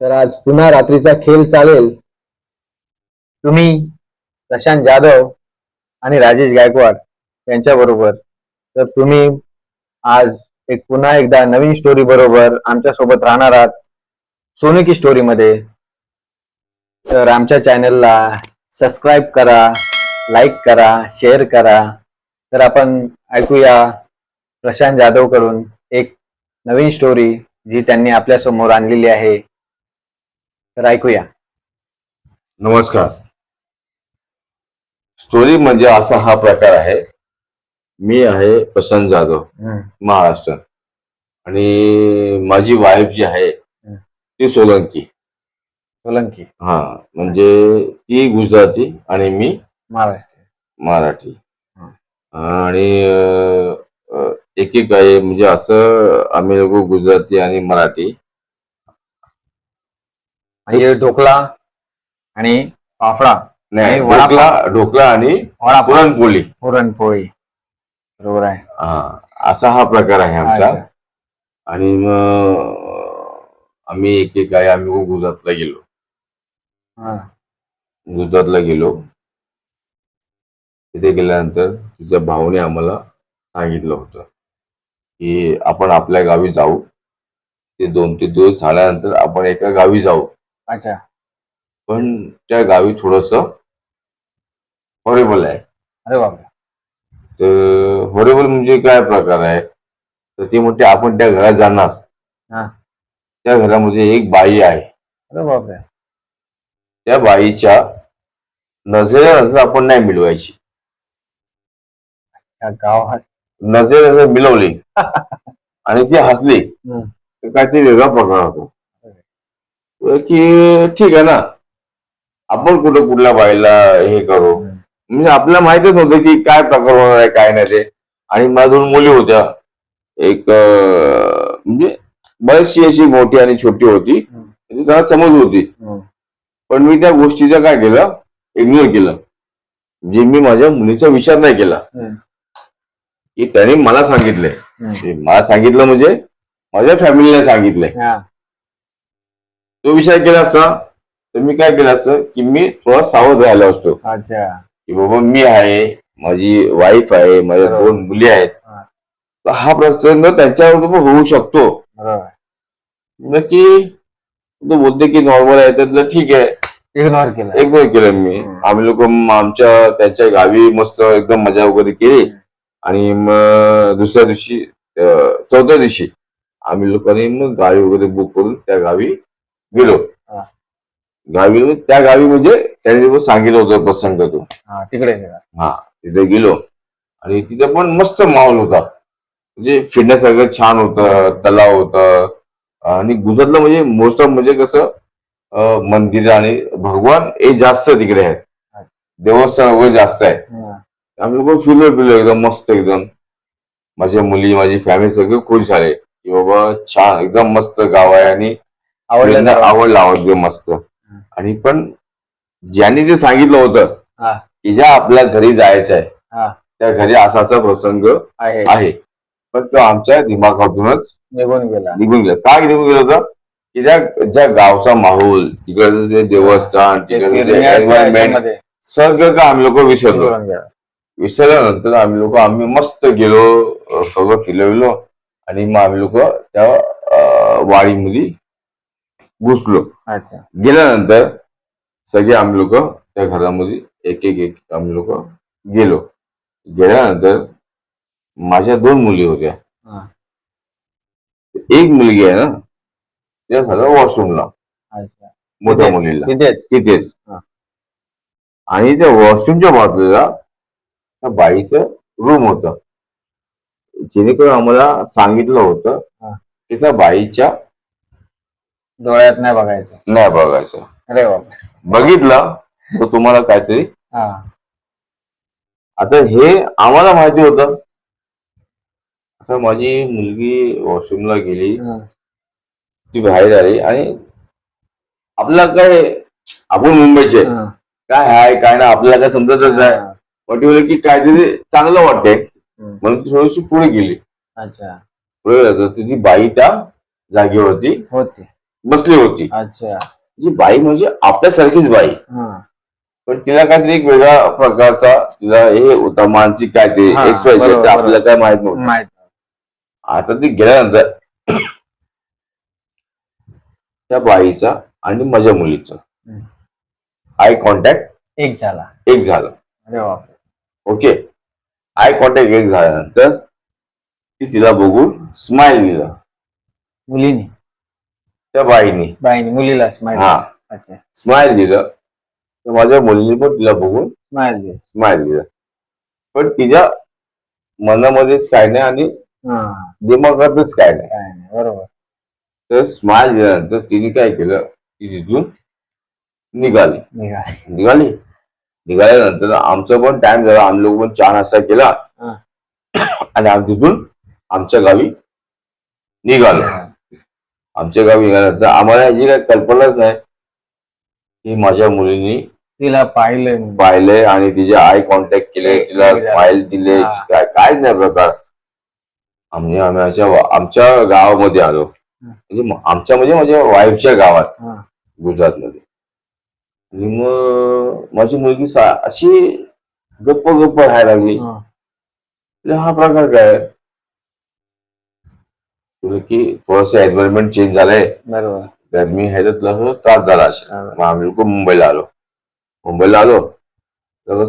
तर आज पुन्हा रात्रीचा खेळ चालेल. तुम्ही प्रशांत जाधव आणि राजेश गायकवाड यांच्या बरोबर तर तुम्ही आज एक पुन्हा एकदा नवीन स्टोरी बरोबर आमच्यासोबत राहणार आहात. सोनकी स्टोरी मध्ये. तर आमच्या चॅनलला सबस्क्राईब करा लाईक करा शेअर करा. तर आपण ऐकूया प्रशांत जाधवकडून एक नवीन स्टोरी जी त्यांनी आपल्यासमोर आणलेली आहे. तर ऐकूया. नमस्कार. स्टोरी म्हणजे असा हा प्रकार आहे. मी आहे प्रशांत जाधव महाराष्ट्र. आणि माझी वाईफ जी आहे ती सोलंकी. सोलंकी. हा म्हणजे ती गुजराती आणि मी महाराष्ट्र. मराठी. आणि अं, अं, एक एक आहे म्हणजे असं आम्ही लोक गुजराती आणि मराठी म्हणजे ढोकळा आणि फाफडा नाही आणि वडापाव. ढोकला ढोकला आणि वडापाव. पुरणपोळी. पुरणपोळी. बरोबर आहे. हा असा हा प्रकार आहे आमचा. अच्छा. आणि मग आम्ही एक एक आहे आम्ही गुजरातला गेलो. हा. गुजरातला गेलो. तिथे गेल्यानंतर तिच्या भाऊने आम्हाला सांगितलं होतं की आपण आपल्या गावी जाऊ. ते दोन तीन दिवस झाल्यानंतर आपण एका गावी जाऊ. अच्छा. पण त्या गावी थोडस हॉरेबल आहे. अरे बापरे. तर हॉरेबल म्हणजे काय प्रकार आहे? तर ते म्हणते आपण त्या घरात जाणार. हा. त्या घरामध्ये एक बाई आहे. अरे बापरे. त्या बाईच्या नजरे नजर आपण नाही मिळवायची. त्या गावात. नजरे नजर मिळवली. आणि ती हसली. हम्म. तर काहीतरी वेगळा प्रकार होतो. की ठीक आहे ना आपण कुठं कुठल्या बाईला हे करू. म्हणजे आपल्याला माहितच नव्हतं की काय प्रकार होणार आहे काय नाही ते आणि माझ्या दोन मुली होत्या एक म्हणजे बरीचशी अशी मोठी आणि छोटी होती हम्म. म्हणजे त्याला समज होती. पण मी त्या गोष्टीचं काय केलं इग्नोर केलं म्हणजे मी माझ्या मुलीचा विचार नाही केला. की त्याने मला सांगितलंय मला सांगितलं म्हणजे माझ्या फॅमिलीने सांगितलंय. तो विचार केला असता तर मी काय केलं असतं की मी थोडा सावध राहिलो असतो. अच्छा. की बाबा मी आहे माझी वाईफ आहे माझ्या बरोबर. दोन मुली आहेत. हा. तर हा प्रसंग त्यांच्यावर पण होऊ शकतो. बरोबर. नक्की तो बोलते की नॉर्मल आहे तर ठीक आहे. इग्नोर केलं. इग्नोर केलं मी. हम्म. आम्ही लोक आमच्या त्यांच्या गावी मस्त एकदम मजा वगैरे केली. आणि मग दुसऱ्या दिवशी अं, चौथ्या दिवशी आम्ही लोकांनी मग गाडी वगैरे बुक करून त्या गावी गेलो. गावी त्या गावी म्हणजे त्यांनी सांगितलं होतं प्रसंग तो हा तिकडे. हा तिथे गेलो. आणि तिथे पण मस्त माहोल होता. म्हणजे फिरण्यासारखं छान होतं तलाव होतं. आणि गुजरातला म्हणजे मोस्ट ऑफ म्हणजे कसं मंदिर आणि भगवान हे जास्त तिकडे आहेत. देवस्थान वगैरे जास्त आहे. आम्ही लोक फिरलो फिरलो एकदम मस्त एकदम. माझ्या मुली माझी फॅमिली सगळे खुश झाले. की बाबा छान एकदम मस्त गाव आहे. आणि आवडलं? आवडलं आवडलं मस्त आणि पण ज्यांनी ते सांगितलं होतं. की ज्या आपल्या घरी जायचं आहे. त्या घरी असा असा प्रसंग आहे पण तो आमच्या दिमागातूनच निघून गेला निघून गेला काय निघून गेलं होतं की त्या ज्या गावचा माहोल तिकडचं जे देवस्थान तिकडचं सगळं का आम्ही लोक विसरलो. विसरल्यानंतर आम्ही लोक आम्ही मस्त गेलो सगळं फिरवलो आणि मग आम्ही लोक त्या वाडीमध्ये घुसलो. अच्छा. गेल्यानंतर सगळे आम्ही लोक त्या घरामध्ये एक एक एक आम्ही लोक गेलो. गेल्यानंतर माझ्या दोन मुली होत्या. एक मुलगी आहे ना त्या झालं वॉशरूमला मोठ्या? मुलीला. तिथेच? तिथेच. हा. आणि त्या वॉशरूमच्या बाजूला त्या बाईचं रूम होतं. जेणेकरून आम्हाला सांगितलं होतं. की त्या बाईच्या डोळ्यात नाही बघायचं. नाही बघायचं. अरे बाप. बघितलं तर तुम्हाला काहीतरी हा. आता हे आम्हाला माहिती होतं. आता माझी मुलगी वॉशरूमला गेली. ती बाहेर आली आणि आपल्याला काय आपण मुंबईचे. काय आहे काय नाही आपल्याला काय समजतच नाही. हा. की काहीतरी चांगलं वाटतंय. हम्म. म्हणून ती थोडीशी पुढे गेली. अच्छा. पुढे गेली. तर ती बाई त्या जागेवरती होते. बसली होती. अच्छा. जी बाई म्हणजे आपल्यासारखीच बाई. हा. पण तिला काहीतरी एक वेगळ्या प्रकारचा तिला हे होता मानसिक काय ते हा, बरोबर, आपल्याला काय माहीत नव्हतं. माहीत आता ती गेल्यानंतर त्या बाईचा आणि माझ्या मुलीचा हम्म. आय कॉन्टॅक्ट एक झाला. एक झालं. अरे बापरे. ओके? आय कॉन्टॅक्ट एक झाल्यानंतर ती तिला बघून स्माइल दिलं. मुलीने? त्या बाईने. बाईने मुलीला स्माईल हा. अच्छा. स्माइल दिलं. तर माझ्या मुलीने पण तिला बघून स्माईल दे स्माइल दिलं. पण तिच्या मनामध्येच काय नाही आणि हा. दिमागातच काय नाही. काय नाही बरोबर. तर स्माइल दिल्यानंतर तिने काय केलं? ती तिथून निघाली. निघाले. निघाली. निघाल्यानंतर आमचा पण टाइम झाला. आम्ही लोक पण चहा नाश्ता केला. हा. आणि आम्ही तिथून आमच्या गावी निघालो. आमच्या गावी निघाल्यानंतर आम्हाला याची काही कल्पनाच नाही की माझ्या मुलीनी तिला पाहिलं पाहिले आणि तिचे आय कॉन्टॅक्ट केले तिला. स्माइल दिले हा. काय काहीच नाही प्रकार आम्ही आम्ही आमच्या आमच्या गावामध्ये आलो म्हणजे म- आमच्या म्हणजे माझ्या वाईफच्या गावात हा. गुजरातमध्ये आणि मग माझी मुलगी सा- अशी गप्प गप्प राहायला लागली हा. म्हणजे हा प्रकार काय की थोडस एन्व्हायरमेंट चेंज झालंय. बरोबर. गरमी थोडासा त्रास झाला असेल. मग आम्ही लोक मुंबईला आलो. मुंबईला आलो. तर